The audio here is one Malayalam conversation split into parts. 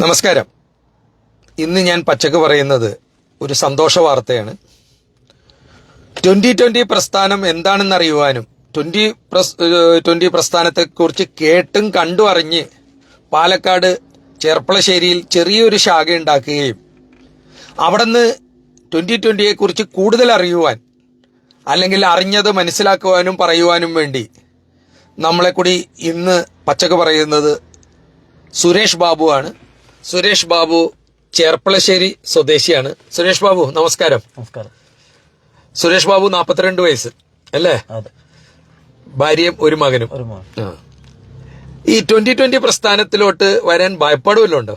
നമസ്കാരം. ഇന്ന് ഞാൻ പച്ചക്ക് പറയുന്നത് ഒരു സന്തോഷ വാർത്തയാണ്. ട്വന്റി ട്വന്റി പ്രസ്ഥാനം എന്താണെന്ന് അറിയുവാനും ട്വന്റി പ്രസ് ട്വന്റി പ്രസ്ഥാനത്തെക്കുറിച്ച് കേട്ടും കണ്ടും അറിഞ്ഞ് പാലക്കാട് ചെർപ്പളശ്ശേരിയിൽ ചെറിയൊരു ശാഖ ഉണ്ടാക്കുകയും അവിടുന്ന് ട്വന്റി ട്വന്റിയെക്കുറിച്ച് കൂടുതൽ അറിയുവാൻ അല്ലെങ്കിൽ അറിഞ്ഞത് മനസ്സിലാക്കുവാനും പറയുവാനും വേണ്ടി നമ്മളെ കൂടി ഇന്ന് പച്ചക്ക് പറയുന്നത് സുരേഷ് ബാബു ആണ് സുരേഷ് ബാബു ചേർപ്പളശ്ശേരി സ്വദേശിയാണ്. സുരേഷ് ബാബു നമസ്കാരം. നമസ്കാരം. സുരേഷ് ബാബു നാപ്പത്തിരണ്ട് വയസ്സ് അല്ലേ? ഭാര്യയും ഒരു മകനും. ഈ ട്വന്റി ട്വന്റി പ്രസ്ഥാനത്തിലോട്ട് വരാൻ ഭയപ്പാടുമല്ലോ ഇല്ല.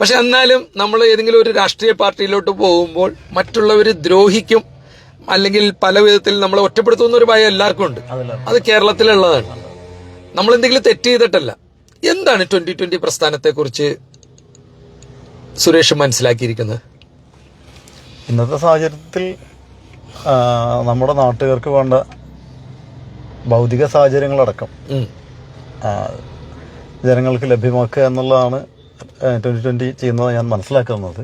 പക്ഷെ എന്നാലും നമ്മൾ ഏതെങ്കിലും ഒരു രാഷ്ട്രീയ പാർട്ടിയിലോട്ട് പോകുമ്പോൾ മറ്റുള്ളവർ ദ്രോഹിക്കും അല്ലെങ്കിൽ പല വിധത്തിൽ നമ്മളെ ഒറ്റപ്പെടുത്തുന്ന ഒരു ഭയം എല്ലാവർക്കും ഉണ്ട്. അത് കേരളത്തിലുള്ളതാണ്. നമ്മൾ എന്തെങ്കിലും തെറ്റ് ചെയ്തിട്ടല്ല. എന്താണ് ട്വന്റി ട്വന്റി പ്രസ്ഥാനത്തെ കുറിച്ച് സുരേഷ് മനസ്സിലാക്കിയിരിക്കുന്നത്? ഇന്നത്തെ സാഹചര്യത്തിൽ നമ്മുടെ നാട്ടുകാർക്ക് വേണ്ട ഭൗതിക സാഹചര്യങ്ങളടക്കം ജനങ്ങൾക്ക് ലഭ്യമാക്കുക എന്നുള്ളതാണ് ട്വന്റി ട്വന്റി ചെയ്യുന്നത് ഞാൻ മനസ്സിലാക്കുന്നത്.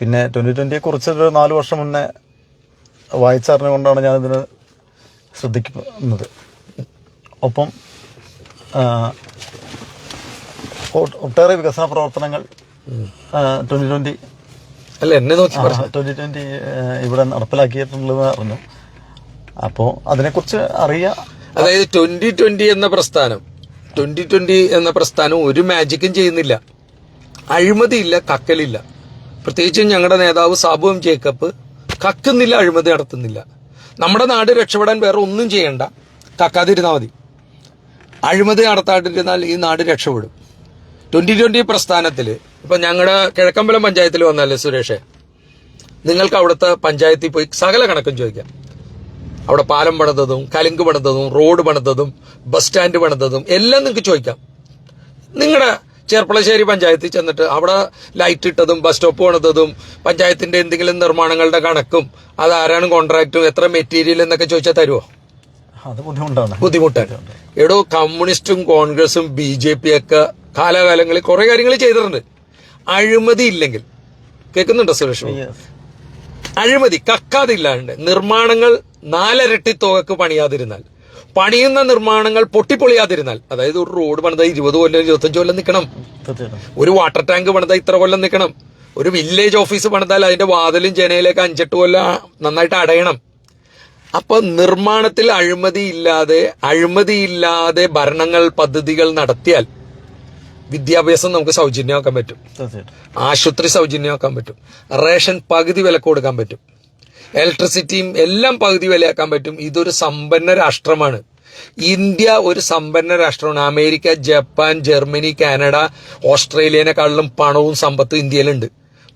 പിന്നെ ട്വന്റി ട്വന്റിയെ കുറിച്ച് ഒരു നാല് വർഷം മുന്നേ വായിച്ചറിഞ്ഞുകൊണ്ടാണ് ഞാനിതിന് ശ്രദ്ധിക്കുന്നത്. ഒപ്പം ഒട്ടേറെ വികസന പ്രവർത്തനങ്ങൾ ട്വന്റി ട്വന്റി അല്ല എന്നെ നോക്കി ട്വന്റി ട്വന്റി ട്വന്റി ഇവിടെ പറഞ്ഞു. അറിഞ്ഞു അപ്പോൾ അതിനെക്കുറിച്ച് അറിയാം അതായത് ട്വന്റി ട്വന്റി എന്ന പ്രസ്ഥാനം ട്വന്റി ട്വന്റി എന്ന പ്രസ്ഥാനം ഒരു മാജിക്കും ചെയ്യുന്നില്ല. അഴിമതിയില്ല കക്കലില്ല. പ്രത്യേകിച്ചും ഞങ്ങളുടെ നേതാവ് സാബു എം ജേക്കബ് കക്കുന്നില്ല അഴിമതി നടത്തുന്നില്ല. നമ്മുടെ നാട് രക്ഷപ്പെടാൻ വേറെ ഒന്നും ചെയ്യണ്ട. കക്കാതിരുന്നാൽ മതി. അഴിമതി നടത്താതിരുന്നാൽ ഈ നാട് രക്ഷപ്പെടും. ട്വന്റി ട്വന്റി പ്രസ്ഥാനത്തിൽ ഇപ്പൊ ഞങ്ങളുടെ കിഴക്കമ്പലം പഞ്ചായത്തിൽ വന്നല്ലേ സുരേഷേ? നിങ്ങൾക്ക് അവിടുത്തെ പഞ്ചായത്തിൽ പോയി സകല കണക്കും ചോദിക്കാം. അവിടെ പാലം പണിതതും കലുങ്ക് പണിതതും റോഡ് പണിതതും ബസ് സ്റ്റാൻഡ് പണിതതും എല്ലാം നിങ്ങൾക്ക് ചോദിക്കാം. നിങ്ങളുടെ ചേർപ്പളശ്ശേരി പഞ്ചായത്തിൽ ചെന്നിട്ട് അവിടെ ലൈറ്റ് ഇട്ടതും ബസ് സ്റ്റോപ്പ് പണിതതും പഞ്ചായത്തിന്റെ എന്തെങ്കിലും നിർമ്മാണങ്ങളുടെ കണക്കും അത് ആരാണ് കോൺട്രാക്റ്റും എത്ര മെറ്റീരിയൽ എന്നൊക്കെ ചോദിച്ചാൽ തരുമോ ബുദ്ധിമുട്ടാണ്. എടോ കമ്മ്യൂണിസ്റ്റും കോൺഗ്രസും ബി ജെ പി ഒക്കെ കാലാകാലങ്ങളിൽ കുറെ കാര്യങ്ങൾ ചെയ്തിട്ടുണ്ട്. അഴിമതി ഇല്ലെങ്കിൽ. കേൾക്കുന്നുണ്ടോ സുരേഷ് അഴിമതി കക്കാതെ അഴിമതി കക്കാതില്ലാണ്ട് നിർമ്മാണങ്ങൾ നാലരട്ടി തുകക്ക് പണിയാതിരുന്നാൽ പണിയുന്ന നിർമ്മാണങ്ങൾ പൊട്ടിപ്പൊളിയാതിരുന്നാൽ അതായത് ഒരു റോഡ് പണിത ഇരുപത് കൊല്ലം ഇരുപത്തഞ്ച് കൊല്ലം നിൽക്കണം. ഒരു വാട്ടർ ടാങ്ക് പണിത ഇത്ര കൊല്ലം നിൽക്കണം. ഒരു വില്ലേജ് ഓഫീസ് പണിതാൽ അതിന്റെ വാതിലും ജനയിലേക്ക് അഞ്ചെട്ട് കൊല്ലം നന്നായിട്ട് അടയണം. അപ്പൊ നിർമ്മാണത്തിൽ അഴിമതി ഇല്ലാതെ അഴിമതി ഇല്ലാതെ ഭരണങ്ങൾ പദ്ധതികൾ നടത്തിയാൽ വിദ്യാഭ്യാസം നമുക്ക് സൗജന്യമാക്കാൻ പറ്റും. ആശുപത്രി സൗജന്യമാക്കാൻ പറ്റും. റേഷൻ പകുതി വില കൊടുക്കാൻ പറ്റും. ഇലക്ട്രിസിറ്റിയും എല്ലാം പകുതി വിലയാക്കാൻ പറ്റും. ഇതൊരു സമ്പന്ന രാഷ്ട്രമാണ്. ഇന്ത്യ ഒരു സമ്പന്ന രാഷ്ട്രമാണ്. അമേരിക്ക ജപ്പാൻ ജർമ്മനി കാനഡ ഓസ്ട്രേലിയനെക്കാളിലും പണവും സമ്പത്തും ഇന്ത്യയിലുണ്ട്.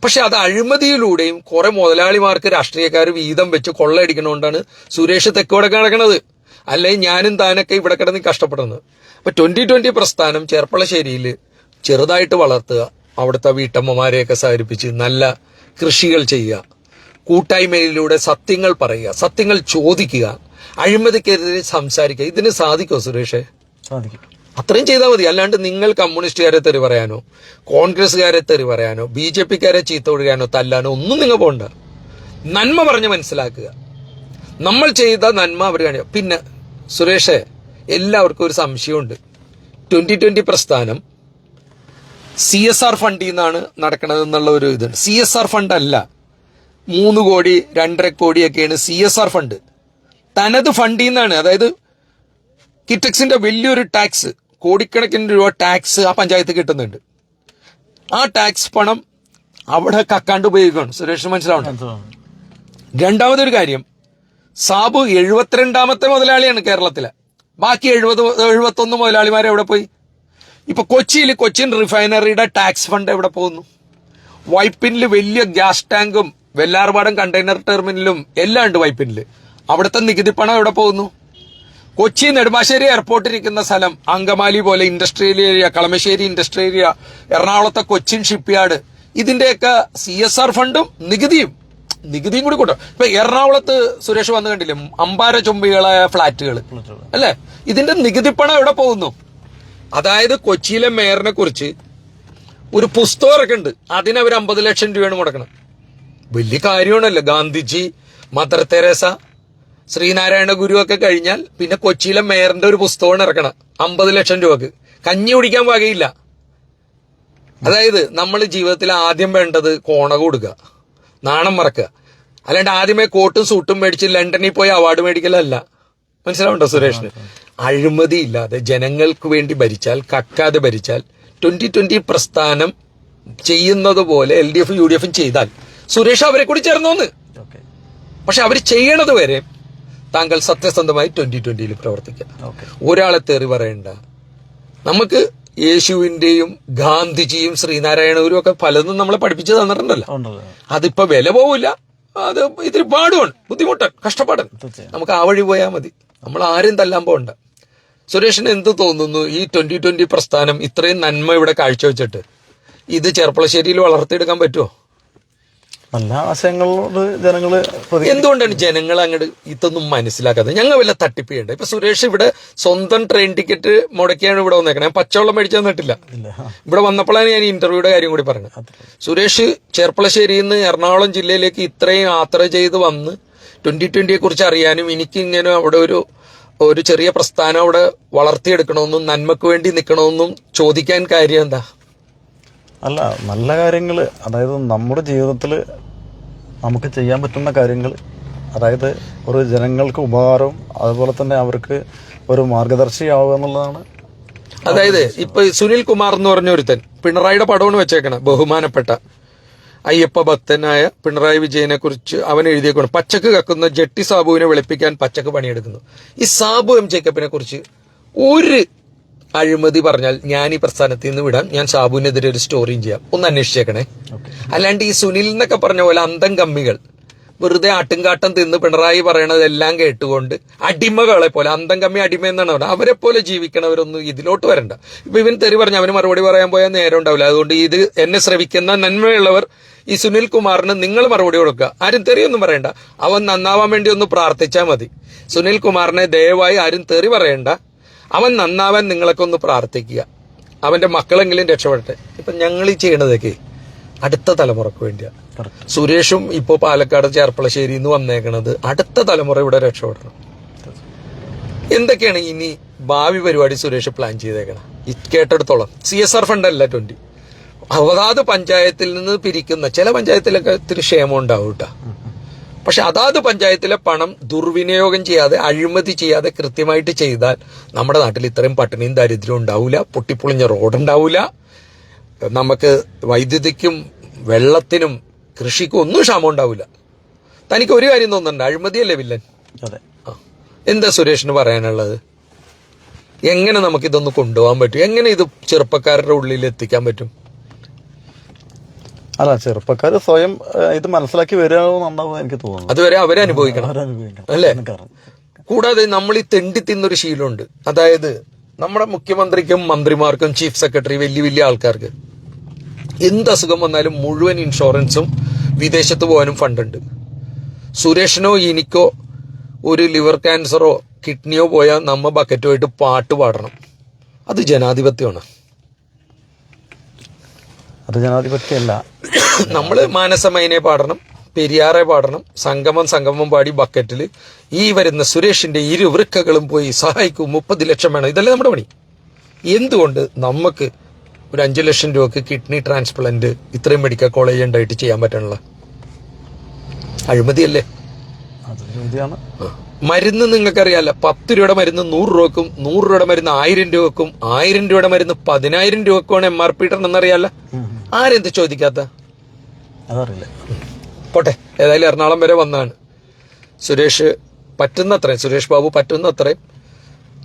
പക്ഷെ അത് അഴിമതിയിലൂടെയും കുറെ മുതലാളിമാർക്ക് രാഷ്ട്രീയക്കാർ വീതം വെച്ച് കൊള്ളയടിക്കണോണ്ടാണ് സുരേഷ് തെക്കോടെ കിടക്കണത് അല്ലെങ്കിൽ ഞാനും താനൊക്കെ ഇവിടെ കിടന്ന് കഷ്ടപ്പെടുന്നത് അപ്പൊ ട്വന്റി ട്വന്റി പ്രസ്ഥാനം ചെർപ്പളശ്ശേരിയിൽ ചെറുതായിട്ട് വളർത്തുക. അവിടുത്തെ വീട്ടമ്മമാരെയൊക്കെ സഹകരിപ്പിച്ച് നല്ല കൃഷികൾ ചെയ്യുക. കൂട്ടായ്മയിലൂടെ സത്യങ്ങൾ പറയുക സത്യങ്ങൾ ചോദിക്കുക അഴിമതിക്കെതിരെ സംസാരിക്കുക. ഇതിന് സാധിക്കോ സുരേഷേ? സാധിക്കും. അത്രയും ചെയ്താൽ മതി. അല്ലാണ്ട് നിങ്ങൾ കമ്മ്യൂണിസ്റ്റുകാരെ തെറി പറയാനോ കോൺഗ്രസ്സുകാരെ തെറി പറയാനോ ബി ജെ പിക്കാരെ ചീത്ത ഒഴുകാനോ തല്ലാനോ ഒന്നും നിങ്ങൾ പോകണ്ട നന്മ പറഞ്ഞ് മനസ്സിലാക്കുക. നമ്മൾ ചെയ്ത നന്മ അവർ കാണിക്കുക പിന്നെ സുരേഷേ എല്ലാവർക്കും ഒരു സംശയമുണ്ട്. ട്വന്റി ട്വന്റി പ്രസ്ഥാനം സി എസ് ആർ ഫണ്ടിൽ നിന്നാണ് നടക്കണതെന്നുള്ള ഒരു ഇതുണ്ട് സി എസ് ആർ ഫണ്ട് അല്ല മൂന്ന് കോടി രണ്ടര കോടിയൊക്കെയാണ് സി എസ് ആർ ഫണ്ട്. തനത് ഫണ്ടിൽ നിന്നാണ് അതായത് കിറ്റക്സിന്റെ വലിയൊരു ടാക്സ് കോടിക്കണക്കിന് രൂപ ടാക്സ് ആ പഞ്ചായത്ത് കിട്ടുന്നുണ്ട്. ആ ടാക്സ് പണം അവിടെ കക്കാണ്ട് ഉപയോഗിക്കുകയാണ്. സുരേഷ് മനസ്സിലാവണം മനസ്സിലാവും. രണ്ടാമതൊരു കാര്യം സാബു എഴുപത്തിരണ്ടാമത്തെ മുതലാളിയാണ് കേരളത്തിലെ. ബാക്കി എഴുപത് എഴുപത്തൊന്ന് മുതലാളിമാർ എവിടെ പോയി? ഇപ്പൊ കൊച്ചിയിൽ കൊച്ചിൻ റിഫൈനറിയുടെ ടാക്സ് ഫണ്ട് എവിടെ പോകുന്നു? വൈപ്പിനിൽ വലിയ ഗ്യാസ് ടാങ്കും വെല്ലാർപാടം കണ്ടെയ്നർ ടെർമിനലും എല്ലാം ഉണ്ട് വൈപ്പിനിൽ അവിടുത്തെ നികുതി പണം എവിടെ പോകുന്നു? കൊച്ചി നെടുമ്പാശ്ശേരി എയർപോർട്ടിൽ ഇരിക്കുന്ന സ്ഥലം അങ്കമാലി പോലെ industrial area Kalamassery industrial area എറണാകുളത്തെ കൊച്ചിൻ ഷിപ്പ്യാർഡ്. ഇതിന്റെയൊക്കെ സി എസ് ആർ ഫണ്ടും നികുതിയും. നികുതിയും കൂടി കൂട്ടും ഇപ്പൊ എറണാകുളത്ത് സുരേഷ് വന്നു കണ്ടില്ലേ അമ്പാര ചുംബികളായ ഫ്ളാറ്റുകൾ അല്ലെ? ഇതിന്റെ നികുതി പണം എവിടെ പോകുന്നു? അതായത് കൊച്ചിയിലെ മേയറിനെ കുറിച്ച് ഒരു പുസ്തകം ഇറക്കുന്നുണ്ട് അതിന് അവർ അമ്പത് ലക്ഷം രൂപയാണ് മുടക്കണം വലിയ കാര്യമാണല്ലോ. ഗാന്ധിജി മദർ തെരേസ ശ്രീനാരായണ ഗുരു ഒക്കെ കഴിഞ്ഞാൽ പിന്നെ കൊച്ചിയിലെ മേയറിന്റെ ഒരു പുസ്തകമാണ് ഇറക്കണം അമ്പത് ലക്ഷം രൂപക്ക്. കഞ്ഞി കുടിക്കാൻ വകയില്ല. അതായത് നമ്മൾ ജീവിതത്തിൽ ആദ്യം വേണ്ടത് കോണ കൊടുക്കുക. നാണം മറക്കുക. അല്ലാണ്ട് ആദ്യമേ കോട്ടും സൂട്ടും മേടിച്ച് ലണ്ടനിൽ പോയി അവാർഡ് മേടിക്കലല്ല. മനസ്സിലാവുണ്ടോ സുരേഷിന്? അഴിമതി ഇല്ലാതെ ജനങ്ങൾക്ക് വേണ്ടി ഭരിച്ചാൽ കക്കാതെ ഭരിച്ചാൽ ട്വന്റി ട്വന്റി പ്രസ്ഥാനം ചെയ്യുന്നത് പോലെ എൽ ഡി എഫും യു ഡി എഫും ചെയ്താൽ സുരേഷ് അവരെ കൂടി ചേർന്നോന്ന്. പക്ഷെ അവർ ചെയ്യണത് വരെ താങ്കൾ സത്യസന്ധമായി ട്വന്റി ട്വന്റിയിൽ പ്രവർത്തിക്കുക. ഒരാളെ തെറി പറയണ്ട. നമുക്ക് യേശുവിന്റെയും ഗാന്ധിജിയും ശ്രീനാരായണവരും ഒക്കെ പലതും നമ്മളെ പഠിപ്പിച്ചു തന്നിട്ടുണ്ടല്ലോ. അതിപ്പോ വില പോവില്ല. അത് ഇത്തിരി പാടുമാണ് ബുദ്ധിമുട്ടൻ കഷ്ടപ്പാടൻ നമുക്ക് ആ വഴി പോയാൽ മതി. നമ്മൾ ആരും തല്ലാൻ പോകണ്ട. സുരേഷിന് എന്ത് തോന്നുന്നു ഈ ട്വന്റി ട്വന്റി പ്രസ്ഥാനം ഇത്രയും നന്മ ഇവിടെ കാഴ്ചവെച്ചിട്ട്? ഇത് ചെർപ്പളശ്ശേരിയിൽ വളർത്തിയെടുക്കാൻ പറ്റുമോ നല്ല ആശയങ്ങളോട് ജനങ്ങൾ എന്തുകൊണ്ടാണ് ജനങ്ങൾ അങ്ങോട്ട് ഇതൊന്നും മനസ്സിലാക്കാതെ? ഞങ്ങൾ വല്ല തട്ടിപ്പ് ചെയ്യണ്ട ഇപ്പൊ സുരേഷ് ഇവിടെ സ്വന്തം ട്രെയിൻ ടിക്കറ്റ് മുടക്കിയാണ് ഇവിടെ വന്നേക്കണേ. ഞാൻ പച്ചവെള്ളം മേടിച്ചു തന്നിട്ടില്ല. ഇവിടെ വന്നപ്പോഴാണ് ഞാൻ ഇന്റർവ്യൂയുടെ കാര്യം കൂടി പറഞ്ഞത്. സുരേഷ് ചെർപ്പളശ്ശേരിയിൽ നിന്ന് എറണാകുളം ജില്ലയിലേക്ക് ഇത്രയും യാത്ര ചെയ്ത് വന്ന് ട്വന്റി ട്വന്റിയെ കുറിച്ച് അറിയാനും എനിക്ക് ഇങ്ങനെ അവിടെ ഒരു ഒരു ചെറിയ പ്രസ്ഥാനം അവിടെ വളർത്തിയെടുക്കണമെന്നും നന്മക്ക് വേണ്ടി നിൽക്കണമെന്നും ചോദിക്കാൻ കാര്യം എന്താ? അല്ല നല്ല കാര്യങ്ങൾ അതായത് നമ്മുടെ ജീവിതത്തിൽ നമുക്ക് ചെയ്യാൻ പറ്റുന്ന കാര്യങ്ങൾ അതായത് ഒരു ജനങ്ങൾക്ക് ഉപകാരവും അതുപോലെ തന്നെ അവർക്ക് ഒരു മാർഗദർശിയാവുക എന്നുള്ളതാണ്. അതായത് ഇപ്പൊ സുനിൽ കുമാർ എന്ന് പറഞ്ഞ ഒരുത്തൻ പിണറായിയുടെ പടമാണ് വെച്ചേക്കണം ബഹുമാനപ്പെട്ട അയ്യപ്പ ഭക്തനായ പിണറായി വിജയനെ കുറിച്ച് അവൻ എഴുതിയേക്കണം. പച്ചക്ക് കക്കുന്ന ജെട്ടി സാബുവിനെ വെളുപ്പിക്കാൻ പച്ചക്ക് പണിയെടുക്കുന്നു. ഈ സാബു എം ജേക്കബിനെ കുറിച്ച് ഒരു അഴിമതി പറഞ്ഞാൽ ഞാൻ ഈ പ്രസ്ഥാനത്തിൽ നിന്ന് വിടാം. ഞാൻ ഷാബുവിനെതിരെ ഒരു സ്റ്റോറിയും ചെയ്യാം. ഒന്ന് അന്വേഷിച്ചേക്കണേ. അല്ലാണ്ട് ഈ സുനിൽ എന്നൊക്കെ പറഞ്ഞ പോലെ അന്തം കമ്മികൾ വെറുതെ ആട്ടുംകാട്ടം തിന്ന് പിണറായി പറയണതെല്ലാം കേട്ടുകൊണ്ട് അടിമകളെ പോലെ അന്തം കമ്മി അടിമ എന്നാണ് പറയുന്നത് അവരെ പോലെ ജീവിക്കണവരൊന്നും ഇതിലോട്ട് വരണ്ട. ഇപ്പൊ ഇവൻ തെറി പറഞ്ഞ അവന് മറുപടി പറയാൻ പോയാൽ നേരം ഉണ്ടാവില്ല. അതുകൊണ്ട് ഇത് എന്നെ ശ്രവിക്കുന്ന നന്മയുള്ളവർ ഈ സുനിൽ കുമാറിന് നിങ്ങൾ മറുപടി കൊടുക്കുക. ആരും തെറിയൊന്നും പറയണ്ട. അവൻ നന്നാവാൻ വേണ്ടി ഒന്ന് പ്രാർത്ഥിച്ചാൽ മതി. സുനിൽ കുമാറിനെ ദയവായി ആരും തെറി പറയണ്ട. അവൻ നന്നാവാൻ നിങ്ങളൊക്കെ ഒന്ന് പ്രാർത്ഥിക്കുക. അവന്റെ മക്കളെങ്കിലും രക്ഷപ്പെടട്ടെ. ഇപ്പൊ ഞങ്ങൾ ഈ ചെയ്യണതൊക്കെ അടുത്ത തലമുറയ്ക്ക് വേണ്ടിയാണ് സുരേഷും ഇപ്പോൾ പാലക്കാട് ചേർപ്പളശ്ശേരിയിൽ നിന്ന് വന്നേക്കണത് അടുത്ത തലമുറ ഇവിടെ രക്ഷപ്പെടണം. എന്തൊക്കെയാണ് ഇനി ഭാവി പരിപാടി സുരേഷ് പ്ലാൻ ചെയ്തേക്കണം? കേട്ടെടുത്തോളം. സി എസ് ആർ ഫണ്ട് അല്ല ട്വന്റി അതാത് പഞ്ചായത്തിൽ നിന്ന് പിരിക്കുന്ന ചില പഞ്ചായത്തിലൊക്കെ ഇത്തിരി ക്ഷേമം ഉണ്ടാവും കേട്ടോ പക്ഷെ അതാത് പഞ്ചായത്തിലെ പണം ദുർവിനിയോഗം ചെയ്യാതെ അഴിമതി ചെയ്യാതെ കൃത്യമായിട്ട് ചെയ്താൽ നമ്മുടെ നാട്ടിൽ ഇത്രയും പട്ടിണിയും ദാരിദ്ര്യവും ഉണ്ടാവില്ല പൊട്ടിപ്പൊളിഞ്ഞ റോഡ് ഉണ്ടാവില്ല നമുക്ക് വൈദ്യുതിക്കും വെള്ളത്തിനും കൃഷിക്കും ഒന്നും ക്ഷാമം ഉണ്ടാവില്ല തനിക്ക് ഒരു കാര്യം തോന്നുന്നുണ്ട് അഴിമതിയല്ലേ വില്ലൻ? അതെ. എന്താ സുരേഷിന് പറയാനുള്ളത്? എങ്ങനെ നമുക്കിതൊന്ന് കൊണ്ടുപോകാൻ പറ്റും? എങ്ങനെ ഇത് ചെറുപ്പക്കാരുടെ ഉള്ളിൽ എത്തിക്കാൻ പറ്റും? അല്ല ചെറുപ്പക്കാർ സ്വയം ഇത് മനസ്സിലാക്കി വരാമെന്നുണ്ടാവും എനിക്ക് തോന്നുന്നു അതുവരെ അവരനുഭവിക്കണം അവരനുഭവിക്കണം അല്ലേ? കൂടാതെ നമ്മൾ ഈ തെണ്ടി തിന്നൊരു ശീലമുണ്ട്. അതായത് നമ്മുടെ മുഖ്യമന്ത്രിക്കും മന്ത്രിമാർക്കും ചീഫ് സെക്രട്ടറി വലിയ വലിയ ആൾക്കാർക്ക് എന്ത് അസുഖം വന്നാലും മുഴുവൻ ഇൻഷുറൻസും വിദേശത്ത് പോകാനും ഫണ്ടുണ്ട്. സുരേഷിനോ ഇനിക്കോ ഒരു ലിവർ ക്യാൻസറോ കിഡ്നിയോ പോയാൽ നമ്മ ബക്കറ്റുമായിട്ട് പാട്ട് പാടണം. അത് ജനാധിപത്യമാണ്. അത് ജനാധിപത്യമല്ല നമ്മൾ മാനസമൈനെ പാടണം പെരിയാറെ പാടണം സംഗമം സംഗമം പാടി ബക്കറ്റിൽ ഈ വരുന്ന സുരേഷിന്റെ ഇരു വൃക്കകളും പോയി സഹായിക്കും മുപ്പത് ലക്ഷം വേണം. ഇതല്ലേ നമ്മുടെ പണി. എന്തുകൊണ്ട് നമുക്ക് ഒരു അഞ്ചു ലക്ഷം രൂപക്ക് കിഡ്നി ട്രാൻസ്പ്ലാന്റ് ഇത്രയും മെഡിക്കൽ കോളേജ് ഉണ്ടായിട്ട് ചെയ്യാൻ പറ്റണല്ലോ അഴിമതിയല്ലേ. മരുന്ന് നിങ്ങൾക്കറിയാല്ല പത്ത് രൂപയുടെ മരുന്ന് നൂറ് രൂപക്കും നൂറ് രൂപയുടെ മരുന്ന് ആയിരം രൂപക്കും ആയിരം രൂപയുടെ മരുന്ന് പതിനായിരം രൂപക്കുമാണ് എം ആർ പി ഇടണമെന്നറിയാലോ. ആരെന്ത് ചോദിക്കാത്ത? അതറിയില്ല. പോട്ടെ ഏതായാലും എറണാകുളം വരെ വന്നാണ്. സുരേഷ് പറ്റുന്നത്രയും സുരേഷ് ബാബു പറ്റുന്നത്രയും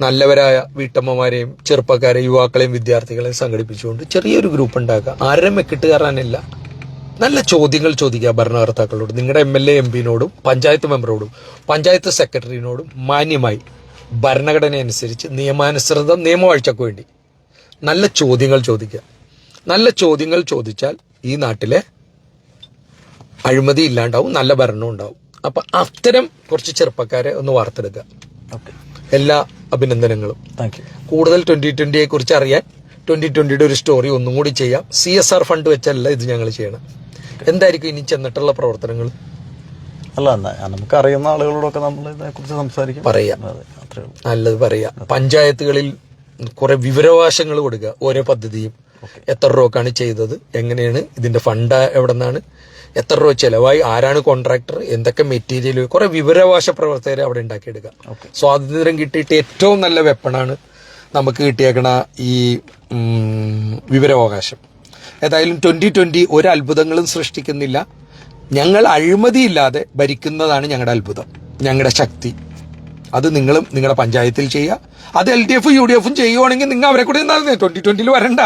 നല്ലവരായ വീട്ടമ്മമാരെയും ചെറുപ്പക്കാരെയും യുവാക്കളെയും വിദ്യാർത്ഥികളെയും സംഘടിപ്പിച്ചുകൊണ്ട് ചെറിയൊരു ഗ്രൂപ്പ് ഉണ്ടാക്കുക ആരും മെക്കിട്ട് കയറാനില്ല നല്ല ചോദ്യങ്ങൾ ചോദിക്കുക ഭരണകർത്താക്കളോട്. നിങ്ങളുടെ എം എൽ എ എം പിനോടും പഞ്ചായത്ത് മെമ്പറോടും പഞ്ചായത്ത് സെക്രട്ടറിനോടും മാന്യമായി ഭരണഘടന അനുസരിച്ച് നിയമാനുസൃത നിയമവാഴ്ചക്ക് വേണ്ടി നല്ല ചോദ്യങ്ങൾ ചോദിക്കുക നല്ല ചോദ്യങ്ങൾ ചോദിച്ചാൽ ഈ നാട്ടിലെ അഴിമതി ഇല്ലാണ്ടാവും നല്ല ഭരണം ഉണ്ടാവും. അപ്പൊ അത്തരം കുറച്ച് ചെറുപ്പക്കാരെ ഒന്ന് വാർത്തെടുക്കുക. എല്ലാ അഭിനന്ദനങ്ങളും. കൂടുതൽ ട്വന്റി ട്വന്റിയെ കുറിച്ച് അറിയാൻ ട്വന്റി ട്വന്റിയുടെ ഒരു സ്റ്റോറി ഒന്നും കൂടി ചെയ്യാം. സി എസ് ആർ ഫണ്ട് വെച്ചല്ല ഇത് ഞങ്ങൾ ചെയ്യണം എന്തായിരിക്കും ഇനി ചെന്നിട്ടുള്ള പ്രവർത്തനങ്ങൾ? അല്ല നമുക്ക് അറിയുന്ന ആളുകളോടൊക്കെ നമ്മൾ ഇതിനെക്കുറിച്ച് സംസാരിക്കും. പറയാം. നല്ലത് പറയാം. പഞ്ചായത്തുകളിൽ കുറെ വിവരാവകാശങ്ങൾ കൊടുക്കുക ഓരോ പദ്ധതിയും. എത്ര രൂപക്കാണ് ചെയ്തത്? എങ്ങനെയാണ്? ഇതിന്റെ ഫണ്ട് എവിടെ നിന്നാണ് എത്ര രൂപ ചെലവായി? ആരാണ് കോൺട്രാക്ടർ എന്തൊക്കെ മെറ്റീരിയൽ കുറെ വിവരവാശ പ്രവർത്തകരെ അവിടെ ഉണ്ടാക്കിയെടുക്കുക സ്വാതന്ത്ര്യം കിട്ടിയിട്ട് ഏറ്റവും നല്ല വെപ്പണാണ് നമുക്ക് കിട്ടിയേക്കണ ഈ വിവരാവകാശം. ഏതായാലും ട്വന്റി ട്വന്റി ഒരു അത്ഭുതങ്ങളും സൃഷ്ടിക്കുന്നില്ല. ഞങ്ങൾ അഴിമതിയില്ലാതെ ഭരിക്കുന്നതാണ് ഞങ്ങളുടെ അത്ഭുതം. ഞങ്ങളുടെ ശക്തി. അത് നിങ്ങളും നിങ്ങളുടെ പഞ്ചായത്തിൽ ചെയ്യുക. അത് എൽ ഡി എഫും യു ഡി എഫും ചെയ്യുവാണെങ്കിൽ നിങ്ങൾ അവരെ കൂടെ ട്വന്റി ട്വന്റിയിൽ വരണ്ട.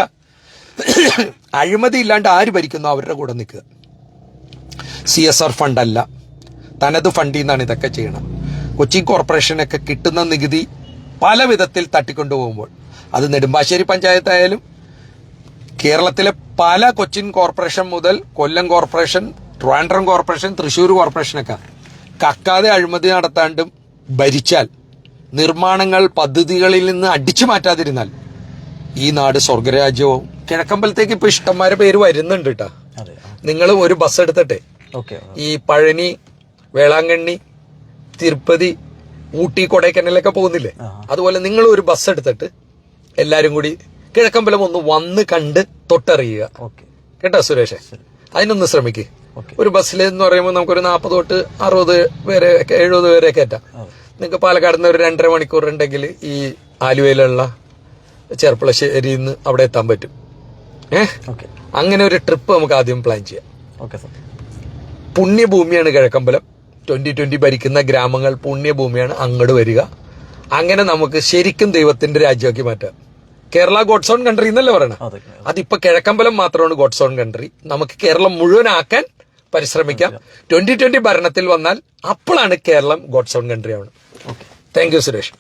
അഴിമതി ഇല്ലാണ്ട് ആര് ഭരിക്കുന്നു അവരുടെ കൂടെ നിൽക്കുക? സി എസ് ആർ ഫണ്ടല്ല തനത് ഫണ്ടിൽ നിന്നാണ് ഇതൊക്കെ ചെയ്യണം കൊച്ചി കോർപ്പറേഷനൊക്കെ കിട്ടുന്ന നികുതി പല വിധത്തിൽ തട്ടിക്കൊണ്ടുപോകുമ്പോൾ അത് നെടുമ്പാശ്ശേരി പഞ്ചായത്തായാലും കേരളത്തിലെ പല കൊച്ചിൻ കോർപ്പറേഷൻ മുതൽ കൊല്ലം കോർപ്പറേഷൻ ട്രിവാൻഡ്രം കോർപ്പറേഷൻ തൃശ്ശൂർ കോർപ്പറേഷനൊക്കെ കക്കാതെ അഴിമതി നടത്താണ്ടും ഭരിച്ചാൽ നിർമ്മാണങ്ങൾ പദ്ധതികളിൽ നിന്ന് അടിച്ചു മാറ്റാതിരുന്നാൽ ഈ നാട് സ്വർഗരാജ്യവും കിഴക്കമ്പലത്തേക്ക് ഇപ്പൊ ഇഷ്ടംമാരെ പേര് വരുന്നുണ്ട് കേട്ടാ നിങ്ങൾ ഒരു ബസ് എടുത്തിട്ടെ. ഈ പഴനി വേളാങ്കണ്ണി തിരുപ്പതി ഊട്ടി കൊടൈക്കനാലൊക്കെ പോകുന്നില്ലേ? അതുപോലെ നിങ്ങൾ ഒരു ബസ് എടുത്തിട്ട് എല്ലാരും കൂടി കിഴക്കമ്പലം ഒന്ന് വന്ന് കണ്ട് തൊട്ടറിയുക. കേട്ടോ സുരേഷേ? അതിനൊന്ന് ശ്രമിക്ക്. ഒരു ബസ്സിൽ എന്ന് പറയുമ്പോൾ നമുക്കൊരു നാൽപ്പത് തൊട്ട് അറുപത് പേരെ എഴുപത് പേരെ കയറ്റാം നിങ്ങൾക്ക് പാലക്കാട് നിന്ന് ഒരു രണ്ടര മണിക്കൂർ ഉണ്ടെങ്കിൽ ഈ ആലുവയിലുള്ള ചെർപ്പളശ്ശേരിയിൽ നിന്ന് അവിടെ എത്താൻ പറ്റും. ഏഹ് ഓക്കെ. അങ്ങനെ ഒരു ട്രിപ്പ് നമുക്ക് ആദ്യം പ്ലാൻ ചെയ്യാം. Okay sir. പുണ്യഭൂമിയാണ് Kizhakkambalam. Twenty twenty ഭരിക്കുന്ന ഗ്രാമങ്ങൾ പുണ്യഭൂമിയാണ്. അങ്ങോട്ട് വരിക. അങ്ങനെ നമുക്ക് ശരിക്കും ദൈവത്തിന്റെ രാജ്യമാക്കി മാറ്റാം. കേരള ഗോഡ്സ് ഓൺ കൺട്രി എന്നല്ലേ പറയണത് അതെ അതിപ്പോ കിഴക്കമ്പലം മാത്രമാണ് ഗോഡ്സ് ഓൺ കൺട്രി നമുക്ക് കേരളം മുഴുവനാക്കാൻ പരിശ്രമിക്കാം. ട്വന്റി ട്വന്റി ഭരണത്തിൽ വന്നാൽ അപ്പോഴാണ് കേരളം ഗോഡ്സ് ഓൺ കൺട്രി ആവുന്നത് താങ്ക് യു സുരേഷ്